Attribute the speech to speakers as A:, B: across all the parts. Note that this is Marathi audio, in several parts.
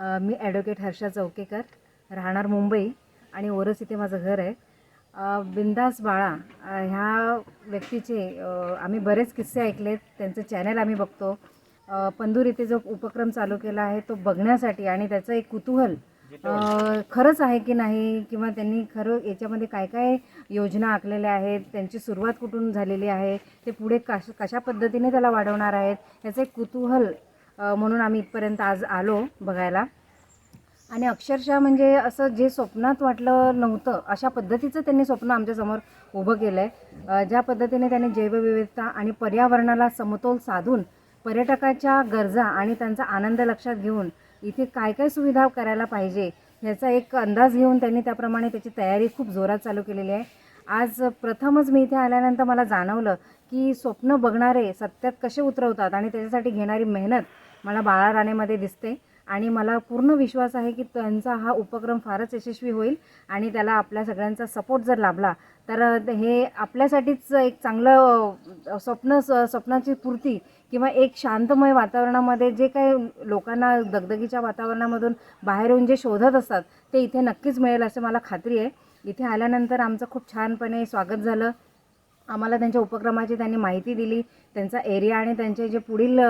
A: मी ॲडव्होकेट हर्षा चौकेकर राहणार मुंबई आणि ओरस इथे माझं घर आहे. बिंदास बाळा ह्या व्यक्तीचे आम्ही बरेच किस्से ऐकलेत त्यांचं चॅनल आम्ही बघतो. पंदूर इथे जो उपक्रम चालू केला आहे तो बघण्यासाठी आणि त्याचं एक कुतूहल खरंच आहे की नाही? किंवा त्यांनी खरं याच्यामध्ये काय काय योजना आखलेल्या आहेत? त्यांची सुरुवात कुठून झालेली आहे? ते पुढे कश कशा पद्धतीने त्याला वाढवणार आहेत? याचं एक कुतूहल म्हणून आम्ही इथपर्यंत आज आलो बघायला. आणि अक्षरशः म्हणजे असं जे स्वप्नात वाटलं नव्हतं अशा पद्धतीचं त्यांनी स्वप्न आमच्यासमोर उभं केलं आहे ज्या पद्धतीने त्यांनी जैवविविधता आणि पर्यावरणाला समतोल साधून पर्यटकाच्या गरजा आणि त्यांचा आनंद लक्षात घेऊन इथे काय काय सुविधा करायला पाहिजे ह्याचा एक अंदाज घेऊन त्यांनी त्याप्रमाणे त्याची तयारी खूप जोरात चालू केलेली आहे. आज प्रथमच मी इथे आल्यानंतर मला जाणवलं की स्वप्न बघणारे सत्यात कसे उतरवतात आणि त्याच्यासाठी घेणारी मेहनत मला बाळा राणेमध्ये दिसते. आणि मला पूर्ण विश्वास आहे की त्यांचा हा उपक्रम फारच यशस्वी होईल आणि त्याला आपल्या सगळ्यांचा सपोर्ट जर लाभला तर हे आपल्यासाठीच एक चांगलं स्वप्न स- स्वप्नाची पूर्ती किंवा एक शांतमय वातावरणामध्ये जे काही लोकांना दगदगीच्या वातावरणामधून बाहेर येऊन जे शोधत असतात ते इथे नक्कीच मिळेल असं मला खात्री आहे. इथे आल्यानंतर आमचं खूप छानपणे स्वागत झालं. आम्हाला त्यांच्या उपक्रमाची त्यांनी माहिती दिली त्यांचा एरिया आणि त्यांचे जे पुढील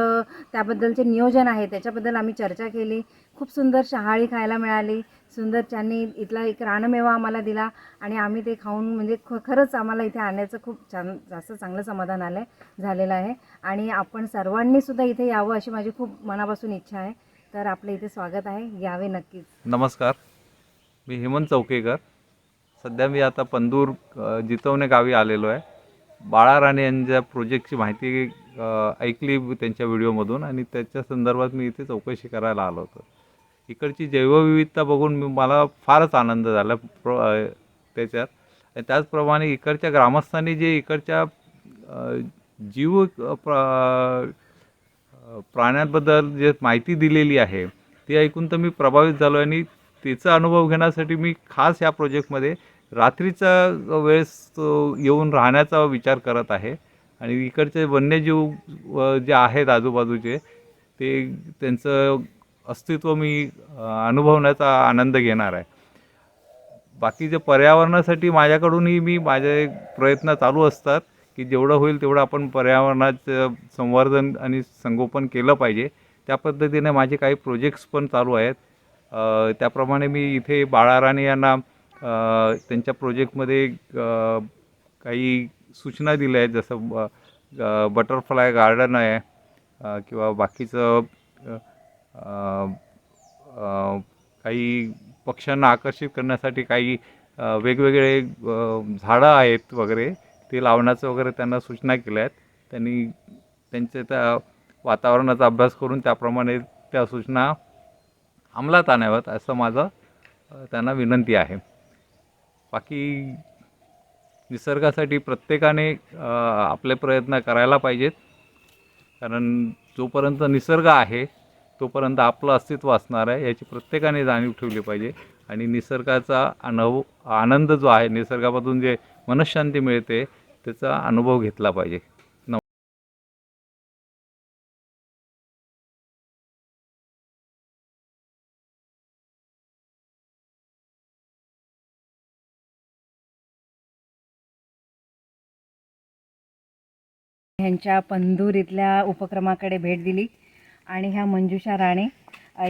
A: त्याबद्दलचे नियोजन आहे त्याच्याबद्दल आम्ही चर्चा केली. खूप सुंदर शहाळी खायला मिळाली. सुंदर त्यांनी इथला एक रानमेवा आम्हाला दिला आणि आम्ही ते खाऊन म्हणजे ख खरंच आम्हाला इथे आणण्याचं खूप छान जास्त चांगलं समाधान आलं आहे झालेलं आहे. आणि आपण सर्वांनीसुद्धा इथे यावं अशी माझी खूप मनापासून इच्छा आहे. तर आपलं इथे स्वागत आहे. यावे नक्कीच.
B: नमस्कार. मी हेमंत चौकेकर. सध्या मी आता पंदूर जितवणे गावी आलेलो आहे. बाळा राणे यांच्या प्रोजेक्टची माहिती ऐकली त्यांच्या व्हिडिओमधून आणि त्याच्या संदर्भात मी इथे चौकशी करायला आलो होतो. इकडची जैवविविधता बघून मी मला फारच आनंद झाला प्र त्याच्यात. आणि त्याचप्रमाणे इकडच्या ग्रामस्थांनी जे इकडच्या जीव प्र- प्राण्यांबद्दल जे माहिती दिलेली आहे ती ऐकून तर मी प्रभावित झालो आणि त्याचा अनुभव घेण्यासाठी मी खास या प्रोजेक्टमध्ये रात्रीचा वेळेस तो येऊन राहण्याचा विचार करत आहे. आणि इकडचे वन्यजीव जे आहेत आजूबाजूचे ते त्यांचं अस्तित्व मी अनुभवण्याचा आनंद घेणार आहे. बाकी जे पर्यावरणासाठी माझ्याकडूनही मी माझे प्रयत्न चालू असतात की जेवढं होईल तेवढं आपण पर्यावरणाचं संवर्धन आणि संगोपन केलं पाहिजे. त्या पद्धतीने माझे काही प्रोजेक्ट्स पण चालू आहेत. त्याप्रमाणे मी इथे बाळाराणे यांना त्यांच्या प्रोजेक्टमध्ये काही सूचना दिल्या आहेत जसं ब बटरफ्लाय गार्डन आहे किंवा बाकीचं काही पक्ष्यांना आकर्षित करण्यासाठी काही वेगवेगळे झाडं आहेत वगैरे ते लावण्याचं वगैरे त्यांना सूचना केल्या आहेत. त्यांनी त्यांच्या त्या वातावरणाचा अभ्यास करून त्याप्रमाणे त्या सूचना अंमलात आणाव्यात असं माझं त्यांना विनंती आहे. बाकी निसर्गासाठी प्रत्येकाने आपले प्रयत्न करायला पाहिजेत. कारण जोपर्यंत निसर्ग आहे तोपर्यंत आपलं अस्तित्व असणार आहे याची प्रत्येकाने जाणीव ठेवली पाहिजे. आणि निसर्गाचा अनुभव आनंद जो आहे निसर्गामधून जे मनशांती मिळते त्याचा अनुभव घेतला पाहिजे.
A: ह्यांच्या पंधूर इथल्या उपक्रमाकडे भेट दिली. आणि ह्या मंजुषा राणे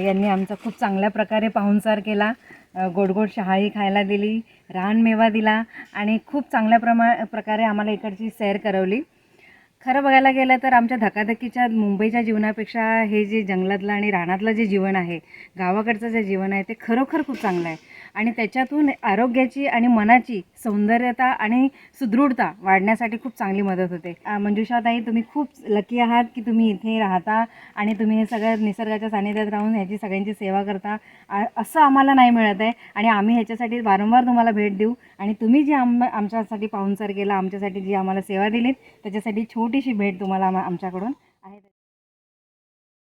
A: यांनी आमचा खूप चांगल्या प्रकारे पाहुणचार केला. गोडगोड गोड गोड शहाळी खायला दिली रानमेवा दिला आणि खूप चांगल्या प्रमा प्रकारे आम्हाला इकडची सैर करवली. खरं बघायला गेलं तर आमच्या धकाधकीच्या मुंबईच्या जीवनापेक्षा हे जे जंगलातलं आणि रानातलं जे जीवन आहे गावाकडचं जे जीवन आहे ते खरोखर खूप चांगलं आहे. आणि त्याच्यातून आरोग्याची आणि मनाची सौंदर्यता आणि सुदृढता वाढण्यासाठी खूप चांगली मदत होते. मंजुषाताई तुम्ही खूप लकी आहात की तुम्ही इथे राहता आणि तुम्ही हे सगळं निसर्गाच्या सानिध्यात राहून ह्याची सगळ्यांची सेवा करता. असं आम्हाला नाही मिळत आहे आणि आम्ही ह्याच्यासाठी वारंवार तुम्हाला भेट देऊ आणि तुम्ही जी आम आमच्यासाठी पाहुणचार केला आमच्यासाठी जी आम्हाला सेवा दिलीत त्याच्यासाठी छोटीशी भेट तुम्हाला आम- आमच्याकडून